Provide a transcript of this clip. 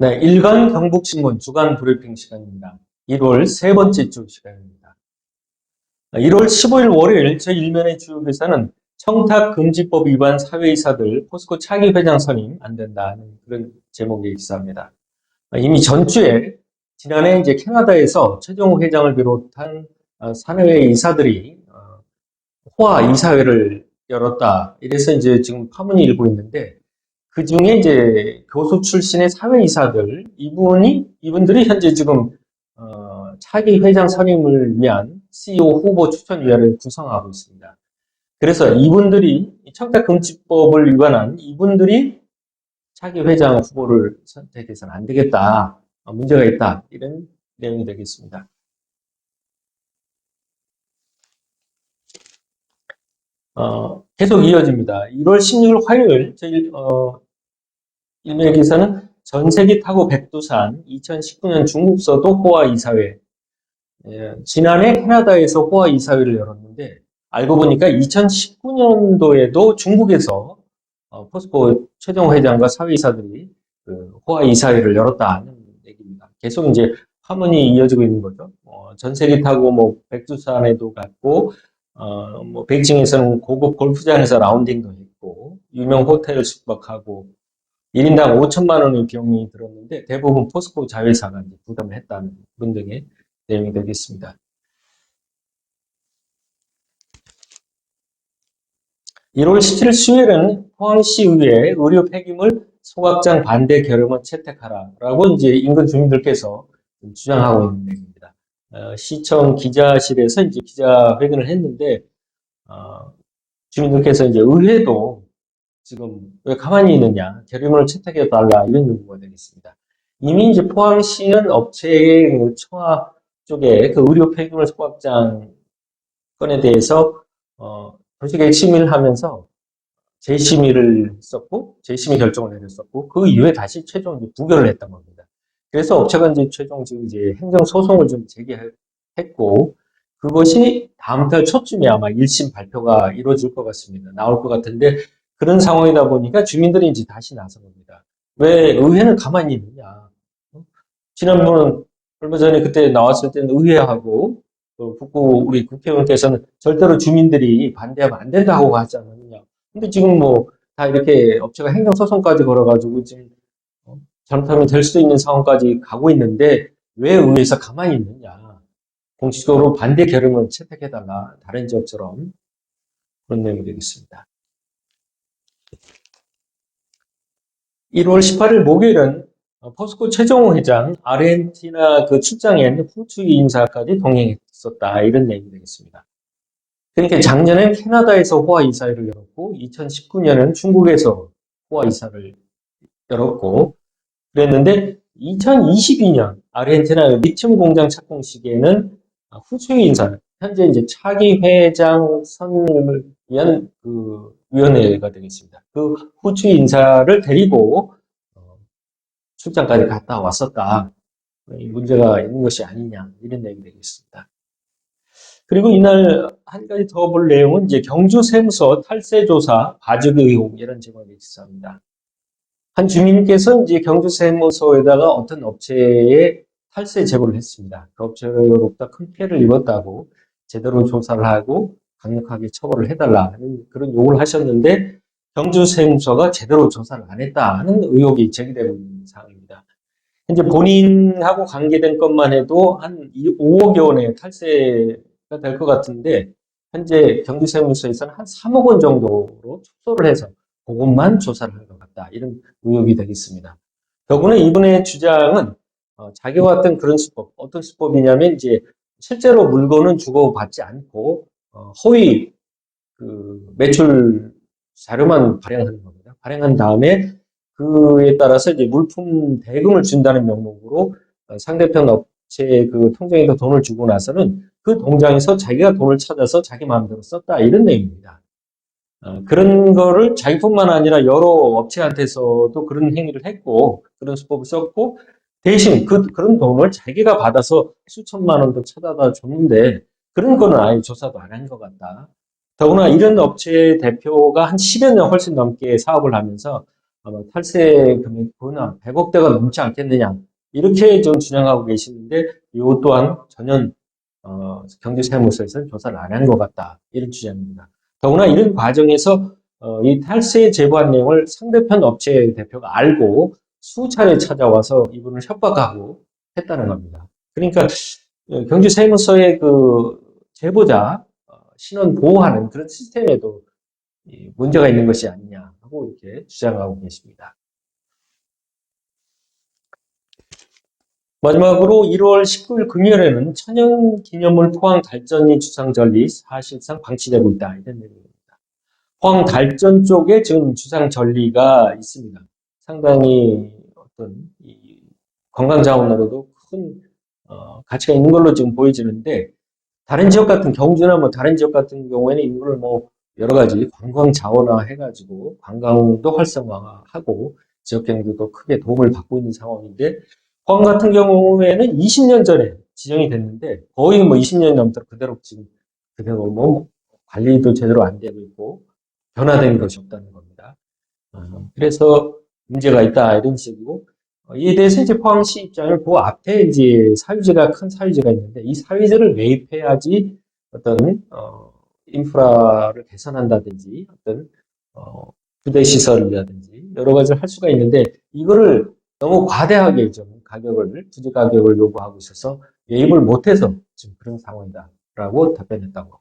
네, 일간 경북신문 주간 브리핑 시간입니다. 1월 세 번째 주 시간입니다. 1월 15일 월요일 제 일면의 주요 기사는 청탁금지법 위반 사회이사들 포스코 차기 회장 선임 안 된다는 그런 제목의 기사입니다. 이미 전주에 지난해 이제 캐나다에서 최종 회장을 비롯한 어, 사내외 이사들이 어, 호화 이사회를 열었다. 이래서 이제 지금 파문이 일고 있는데 그 중에 이제 교수 출신의 사회이사들 이분이 이분들이 현재 지금 어, 차기 회장 선임을 위한 CEO 후보 추천위원회를 구성하고 있습니다. 그래서 이분들이 청탁금지법을 위반한 이분들이 차기 회장 후보를 선택해서는 안 되겠다. 어, 문제가 있다. 이런 내용이 되겠습니다. 어, 계속 이어집니다. 1월 16일 화요일 저희 어, 일면 기사는 전세기 타고 백두산 2019년 중국 서도 호화 이사회 예, 지난해 캐나다에서 호화 이사회를 열었는데 알고 보니까 2019년도에도 중국에서 어, 포스코 최종 회장과 사회이사들이 그 호화 이사회를 열었다는 얘기입니다. 계속 이제 화문이 이어지고 있는 거죠. 어, 전세기 타고 뭐 백두산에도 갔고 어, 뭐 베이징에서는 고급 골프장에서 라운딩도 했고 유명 호텔 숙박하고 1인당 5천만 원의 비용이 들었는데 대부분 포스코 자회사가 부담을 했다는 그런 등의 내용이 되겠습니다. 1월 17일 수요일은 포항시의회 의료 폐기물 소각장 반대 결의문 채택하라라고 이제 인근 주민들께서 주장하고 있는. 어, 시청 기자실에서 이제 기자회견을 했는데 어, 주민들께서 이제 의회도 지금 왜 가만히 있느냐 결의문을 채택해 달라 이런 요구가 되겠습니다. 이미 이제 포항시는 업체의 그 청와 쪽에 그 의료 폐기물 소각장 건에 대해서 어, 도식에 심의를 하면서 재심의를 했었고 재심의 결정을 내렸었고 그 이후에 다시 최종 부결을 했던 겁니다. 그래서 업체가 이제 최종 지금 이제 행정 소송을 좀 제기했고 그것이 다음 달 초쯤에 아마 1심 발표가 이루어질 것 같습니다. 나올 것 같은데 그런 상황이다 보니까 주민들이 이제 다시 나선 겁니다. 왜 의회는 가만히 있느냐? 지난번 얼마 전에 그때 나왔을 때는 의회하고 그 북구 우리 국회의원께서는 절대로 주민들이 반대하면 안 된다고 하지 않느냐. 근데 지금 뭐 다 이렇게 업체가 행정소송까지 걸어가지고 지금 어, 잘못하면 될 수도 있는 상황까지 가고 있는데 왜 의회에서 가만히 있느냐. 공식적으로 반대 결의문을 채택해달라. 다른 지역처럼 그런 내용이 되겠습니다. 1월 18일 목요일은 포스코 최종호 회장 아르헨티나 그 출장엔 후추 인사까지 동행했었다 이런 내용이 되겠습니다. 그러니까 작년엔 캐나다에서 호화 이사회를 열었고 2019년은 중국에서 호화 이사를 열었고 그랬는데 2022년 아르헨티나 리튬 공장 착공식에는 후추 인사 현재 이제 차기 회장 선임을 위한 그 위원회가 되겠습니다. 그 후추 인사를 데리고 어, 출장까지 갔다 왔었다. 문제가 있는 것이 아니냐 이런 얘기 되겠습니다. 그리고 이날 한 가지 더 볼 내용은 이제 경주 세무서 탈세 조사 봐주기 의혹 이런 제목의 기사입니다. 한 주민께서 이제 경주 세무서에다가 어떤 업체에 탈세 제보를 했습니다. 그 업체로부터 큰 피해를 입었다고 제대로 조사를 하고 강력하게 처벌을 해달라는 그런 요구를 하셨는데 경주세무서가 제대로 조사를 안 했다는 의혹이 제기되고 있는 상황입니다. 현재 본인하고 관계된 것만 해도 한 5억여 원의 탈세가 될 것 같은데 현재 경주세무서에서는 한 3억 원 정도로 축소를 해서 그것만 조사를 한것 같다. 이런 의혹이 되겠습니다. 더구나 이분의 주장은 어, 자기와 같은 그런 수법, 어떤 수법이냐면 이제 실제로 물건은 주고받지 않고 어, 허위 그 매출 자료만 발행하는 겁니다. 발행한 다음에 그에 따라서 이제 물품 대금을 준다는 명목으로 어, 상대편 업체의 그 통장에다 돈을 주고 나서는 그 통장에서 자기가 돈을 찾아서 자기 마음대로 썼다 이런 내용입니다. 어, 그런 거를 자기뿐만 아니라 여러 업체한테서도 그런 행위를 했고 그런 수법을 썼고 대신 그, 그런 돈을 자기가 받아서 수천만 원도 찾아다 줬는데 그런 거는 아예 조사도 안 한 것 같다. 더구나 이런 업체 대표가 한 10여 년 훨씬 넘게 사업을 하면서 아마 탈세 금액은 한 100억대가 넘지 않겠느냐 이렇게 좀 주장하고 계시는데 이것 또한 전혀 어, 경제사무소에서는 조사를 안 한 것 같다 이런 주장입니다. 더구나 이런 과정에서 어, 이 탈세 제보한 내용을 상대편 업체 대표가 알고 수차례 찾아와서 이분을 협박하고 했다는 겁니다. 그러니까 어, 경주세무서의 그 제보자 어, 신원 보호하는 그런 시스템에도 이 문제가 있는 것이 아니냐 하고 이렇게 주장하고 계십니다. 마지막으로 1월 19일 금요일에는 천연 기념물 포항 달전이 주상 전리 사실상 방치되고 있다 이런 내용입니다. 포항 달전 쪽에 지금 주상 전리가 있습니다. 상당히 어떤 이 관광 자원으로도 큰 어, 가치가 있는 걸로 지금 보여지는데 다른 지역 같은 경주나 뭐 다른 지역 같은 경우에는 이거를 뭐 여러 가지 관광 자원화 해가지고 관광도 활성화하고 지역 경제도 크게 도움을 받고 있는 상황인데 포항 같은 경우에는 20년 전에 지정이 됐는데 거의 뭐 20년 넘도록 그대로 지금 그대로 뭐 관리도 제대로 안 되고 있고 변화된 것이 없다는 겁니다. 어, 그래서 문제가 있다 이런 식이고 어, 이에 대해서 이제 포항시 입장을 그 앞에 이제 사유지가 큰 사유지가 있는데 이 사유지를 매입해야지 어떤 어, 인프라를 개선한다든지 어떤 어, 부대 시설이라든지 여러 가지를 할 수가 있는데 이거를 너무 과대하게 좀 가격을 부지 가격을 요구하고 있어서 매입을 못해서 지금 그런 상황이다라고 답변했다고